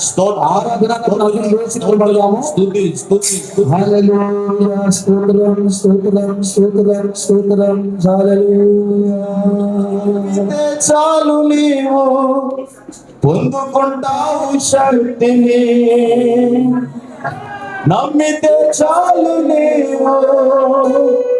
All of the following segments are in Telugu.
స్తోత్ర ఆరాధన కొనసాగి నిలబడదాము స్తుతి స్తుతి హల్లెలూయా స్తోత్రం స్తోత్రం స్తోత్రం స్తోత్రం. హల్లెలూయా. చాలు నీవు. పొందుకుంటావు శక్తిని. నమ్మితే చాలు నీవు.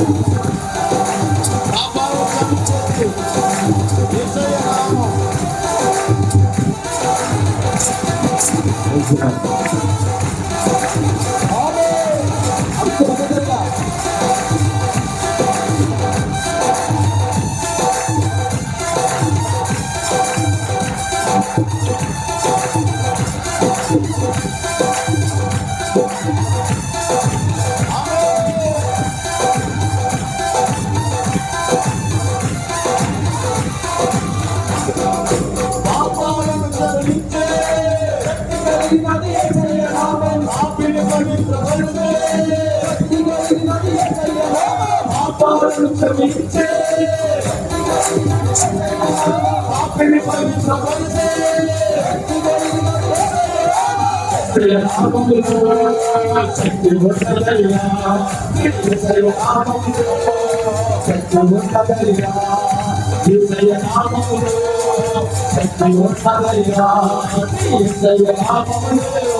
నమ్మితే చాలు నామం. పాపాలను క్షమించే శక్తి కలిగినది యేసయ్య పాపిని పవిత్రపరిచే శక్తి శక్తి ఉన్నదయ్యా. శక్తి ఉన్నదయ్యా. శక్తి ఉన్నదయ్యా.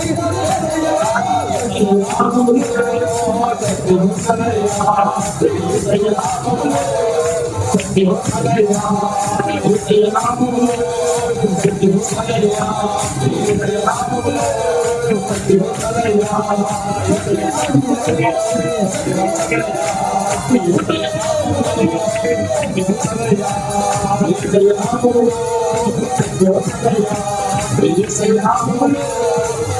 你的爱太阳在你的心窝我的情郎我的心窝我的家你的爱太阳在你的心窝我的家你的爱太阳在你的心窝我的爱你的心窝我的爱太阳在你的心窝我的爱你的心窝我的爱你的心窝我的爱你的心窝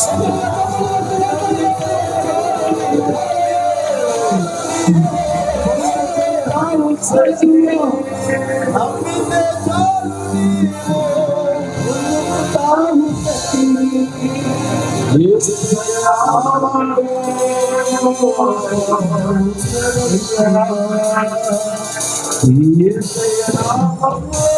Yes, I am.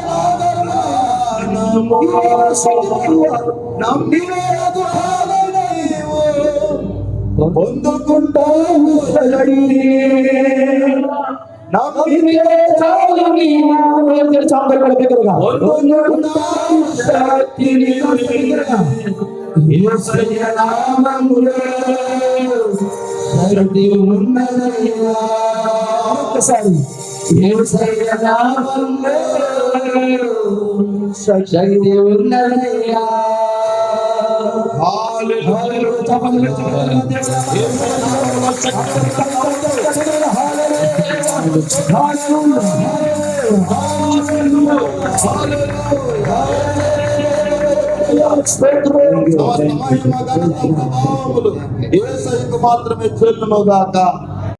ನಂಬಿರದ ಒಂದು ಗುಂಟಾವು ನಂಬಿಕೆ ಚಾಲು ನೀವು ಚಾಂಬರ್ಕೊಳ್ಬೇಕಾಗ ಒಂದು ಗುಂಟಾವು ಶಕ್ತಿ ನೀವು இயேசுவின் நாமமுலே கருதி உன்னதையா சரி இயேசுவின் நாமமுலே దగ్గరగా. యేసయ్య నామములో శక్తి ఉన్నదయ్యా. ఒక్కసారి యేసయ్య నామములో శక్తి ఉన్నదయ్యా హల్లెలూయా. చప్పట్లు కొట్టి ఏసైకు మాత్రమే చెల్లును గాక